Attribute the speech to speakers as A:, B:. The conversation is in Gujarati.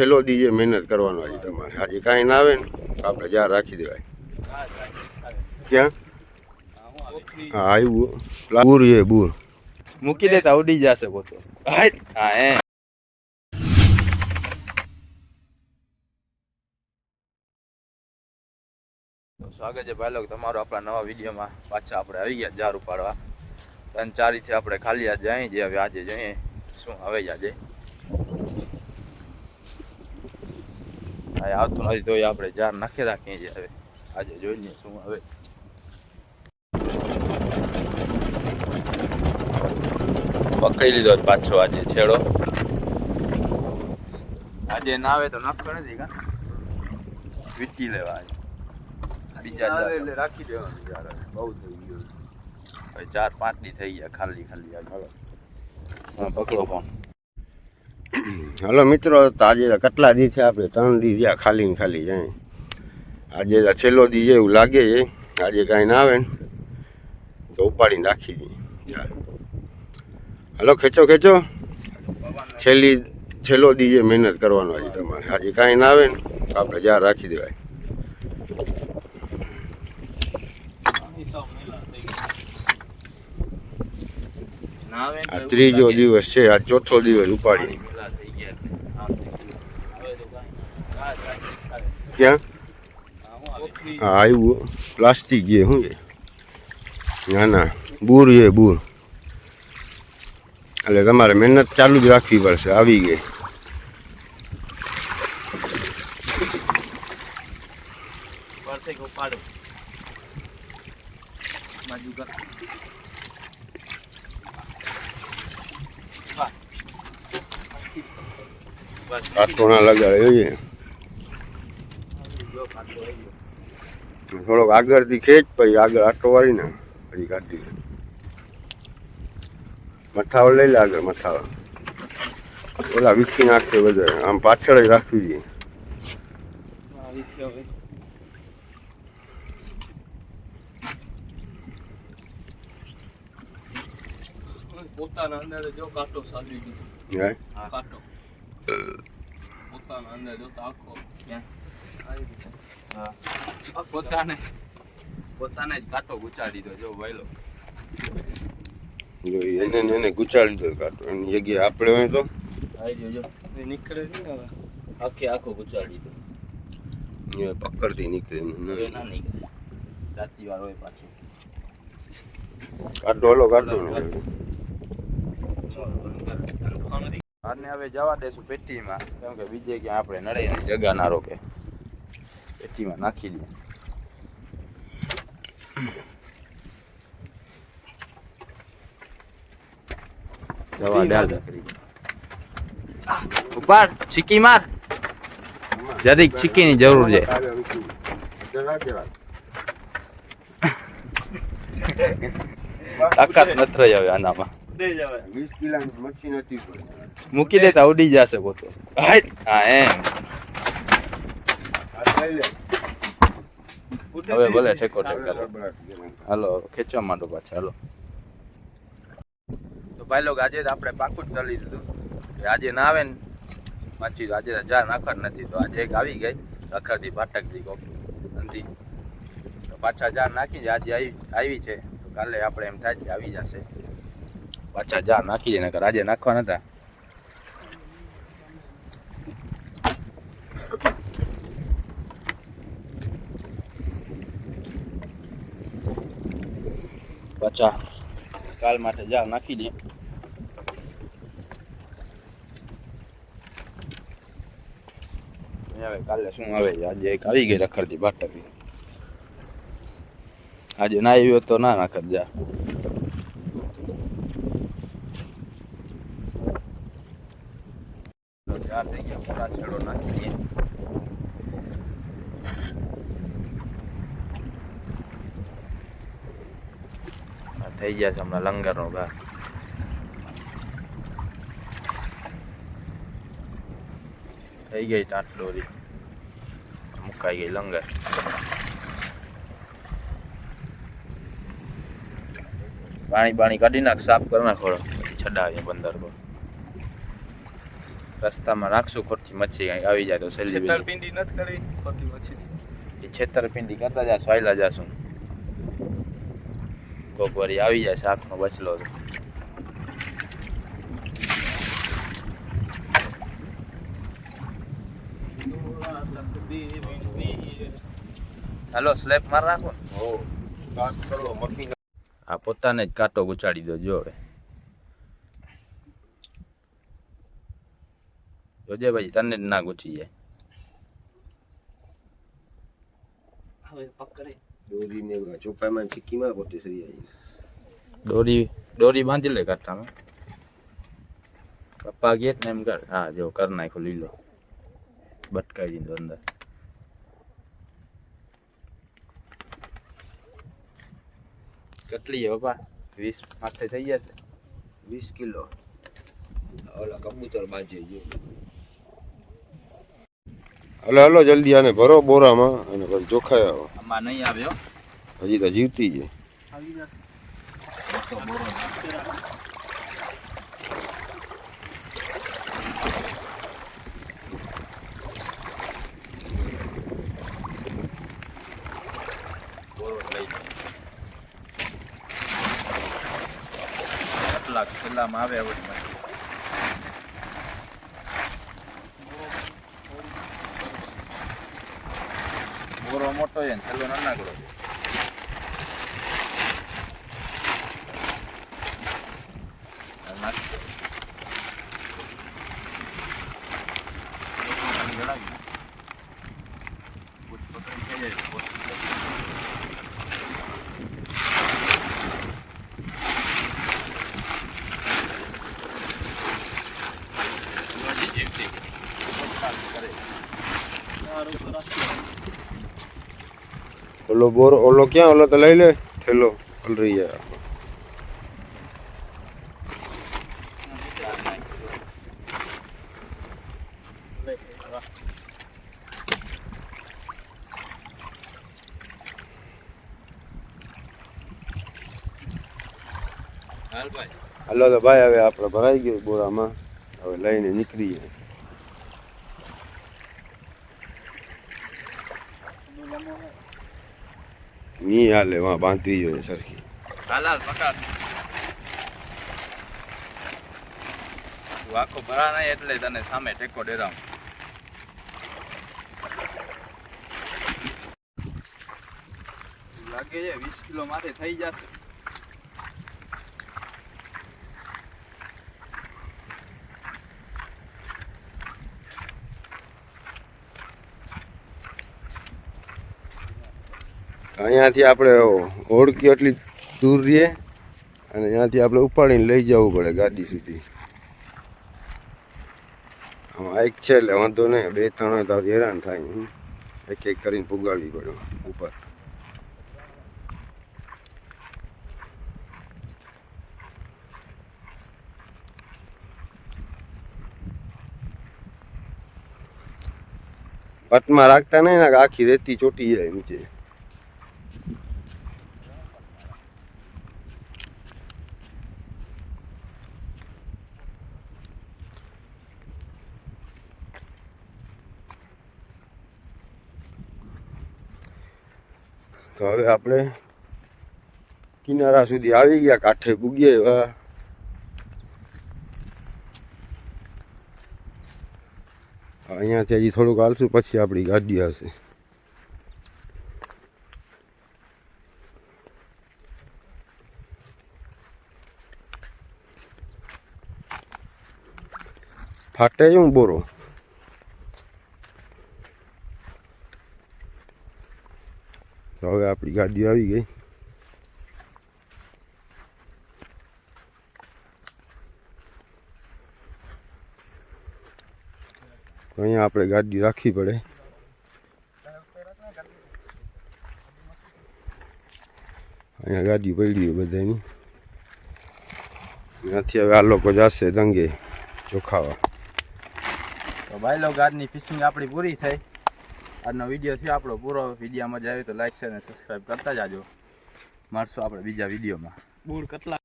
A: છેલ્લો દીજે મહેનત કરવાનો આજે તમારે. આજે કાંઈ ના આવે ને આપણે જ્યાં રાખી દેવાય. ક્યાં? હા, આવ્યું બુર છે, બુર.
B: મૂકી દેતા ઉડી જશે પોતો. હા એ સ્વાગત છે ભાઈ લોકો તમારો આપણા નવા વિડીયોમાં. પાછા આપણે આવી ગયા જાર ઉપાડવા. ત્રણ ચારીથી આપણે ખાલી આજે જઈએ જે હવે આજે જઈએ. શું, હવે આજે? આવતું નથી તોય આપણે જાર નાખી રાખીએ છીએ હવે. આજે જોઈએ શું હવે પકડી લીધો પાછો આજે છેડો. આજે ના આવે તો નાખતો નથી કા? વીટી લેવા આજે. બીજા
A: રાખી દેવાનું યાર બહુ થઈ ગયું
B: હવે ચાર પાંચ દી થઈ ગયા ખાલી ખાલી આજે. પકડો ફોન.
A: હલો મિત્રો તો આજે કેટલા દી છે આપણે? ત્રણ દી થયા ખાલી ને ખાલી જાય આજે છેલ્લો દી છે એવું લાગે છે. આજે કાંઈ ના આવે ને. તો ઉપાડીને નાખી દઈએ. હલો ખેંચો ખેંચો. છેલ્લી છેલ્લો દી છે મહેનત કરવાનો આજે તમારે. આજે કાંઈ ના આવે ને તો આપણે જ્યાં રાખી દેવાય. આ ત્રીજો દિવસ છે આ ચોથો દિવસ ઉપાડીએ. ક્યાં? હા, આવ્યું. પ્લાસ્ટિક જે, શું છે? ના ના. બૂર છે, બૂર. એટલે તમારે મહેનત ચાલુ જ રાખવી પડશે. આવી ગઈ. કાંટો ના લગાડે જોઈએ થોડોક આગળથી ખેંચ પછી આગળ આટો વાળીને પછી કાઢી મથાવળ લઈ લે આગળ મથાવળ ઓલા વીખી નાખશે બધા આમ પાછળ જ રાખવી જોઈએ.
C: પોતાના અંદર જો કાંટો સાજી
A: હે?
C: કાંટો. પોતાના અંદર જોતા આખો
B: ક્યાં? પોતાને પોતાને જ કાંટો ગુચાડી દો જો વહેલો
A: જો એને એને ગુચાડી દો કાંટો એની જગ્યાએ આપણે હોય તો.
B: આવી જો.
C: નીકળે ને
B: આખે આખો ગુચાડી દો.
A: પકડતી નીકળે
B: ના નીકળે. રાતી વાર હોય પાછું.
A: કાઢો હલો કાઢો ને
B: આને હવે જવા દેશું પેટીમાં. કેમ કે બીજે ક્યાં આપણે નડે જગા ના રોકે. પેટીમાં નાખી દઈએ દવા ડાલ ઉપર ચીકી માર જરીક ચીકીની જરૂર છે તાકાત નથી રહી હવે આનામાં
C: દઈ જવાય
A: વીસ કિલાની મચ્છી નથી કોઈ
B: મૂકી દેતા ઉડી જશે પોતે હા એમ. હવે ભલે ઠેકો ઠેક. કરો. હાલો. ખેંચવા માંડો પાછા હાલો. તો ભાઈ લોકો આજે આપણે પાકું જ ચાલી દીધું આજે ના આવે ને પાછી આજે જાર નાખર નથી તો આજે એક આવી ગઈ. અખરથી ભાટકથી કોક નથી પાછા જાર નાખી આજે આવી આવી છે. તો કાલે આપણે એમ થાય કે આવી જશે. પાછા જાર નાખી છે નકર આજે નાખવા નતા પાછા કાલ માટે જા નાખી દે. હવે કાલે શું આવે? આજે એક આવી ગઈ રખડતી બાટકી આજે ના આવી હોત તો ના નાખત જા તો ચાર થઈ ગયા પૂરા છેડો નાખી દઈએ આ થઈ ગયા છે હમણાં લંગરનો ઘર થઈ ગઈ ટાંટ દોરી મુકાઈ ગઈ લંગર પાણી પાણી કાઢી નાખ સાફ કરી નાખો પછી છડાવીએ બંદર પર રસ્તામાં રાખશું ખોટી મચ્છી કઈ આવી જાય તો છેલ્લી
C: છેતરપિંડી નથી કરવી ખોટી મચ્છી
B: છેતરપિંડી કરતા જાશું સ્વાયલા જાશું કોક વારી આવી જાય શાકનો બચલો તો. હાલો સ્લેપ માર રાખો ને.
A: હો કાટ કરો મકી
B: આ પોતાને જ કાંટો ગુચાડી દો, જો હવે જોજે ભાઈ, તને જ ના ગુચી જાય
C: હવે પકડે.
A: દોરીને ચોપાઈમાં ચીકીમાં પોતે સરી આવી
B: દોરી દોરી બાંધી લે કાંટામાં પપ્પા ગેટ ને એમ કર હા જો કર નાખો લીલો. બટકાઈ દીધો અંદર. કેટલી છે પપ્પા? વીસ માથે થઈ જશે?
A: વીસ કિલો. ઓલા કબૂતર બાજે જો હલો હલો જલ્દી આને ભરો બોરામાં અને પછી ચોખાઈ આવો.
B: આમાં નહીં આવ્યો?
A: હજી તો જીવતી છે.
B: છેલ્લામાં આવે હવે બોરો મોટો છે ને છેલ્લો નાનકડો છે આ નાખી દો. પાણી ગળાવી દો. પૂછ પકડી થઈ જાય તો પૂછ પકડી. બધી જીવતી. પોતાનું કરે.
C: મારું તો રાષ્ટ્રીય
A: ઓલો બોરો, ઓલો ક્યાં? ઓલો તો લઈ લે. થેલો ઓલરી જાય.
B: હાલ
A: તો ભાઈ, હવે આપણે ભરાઈ ગયું બોરામાં. હવે લઈને નીકળીએ. ની હાલે વાં બાંધવી જોઈએ સરખી
B: આખો ભરા નહીં એટલે તને સામે ટેકો ડેરાવ લાગે છે વીસ કિલો માથે થઈ જશે
A: અહીંયાથી આપણે ઓળખી એટલી દૂર રહીએ અને ત્યાંથી આપણે ઉપાડીને લઈ જવું પડે ગાડી સુધી. એક છે એટલે વાંધો નહીં, બે ત્રણ તો હેરાન થાય. એક એક કરીને પુગાડવી પડે ઉપર. પટમાં રાખતા નહીં ને આખી રેતી ચોટી જાય નીચે. તો હવે આપણે કિનારા સુધી આવી ગયા, કાંઠે પૂગીએ એવા. અહીંયાથી હજી થોડુંક હાલશું, પછી આપણી ગાડી આવશે. ફાટે હું બોરો? તો હવે આપણી ગાડી આવી ગઈ. અહીંયા આપણે ગાડી રાખવી પડે. અહીંયા ગાડી પડી હોય બધાની ત્યાંથી હવે આ લોકો જશે દંગે ચોખાવા.
B: તો ભાઈ લોગ આજની ફિશિંગ આપણી પૂરી થઈ. આજનો વીડિયો થયો આપણો પૂરો. વીડિયો મજા આવી તો લાઈક શેર અને સબસ્ક્રાઈબ કરતા જાજો. મળશું આપણે બીજા વિડીયોમાં.
C: બૂળ કટલા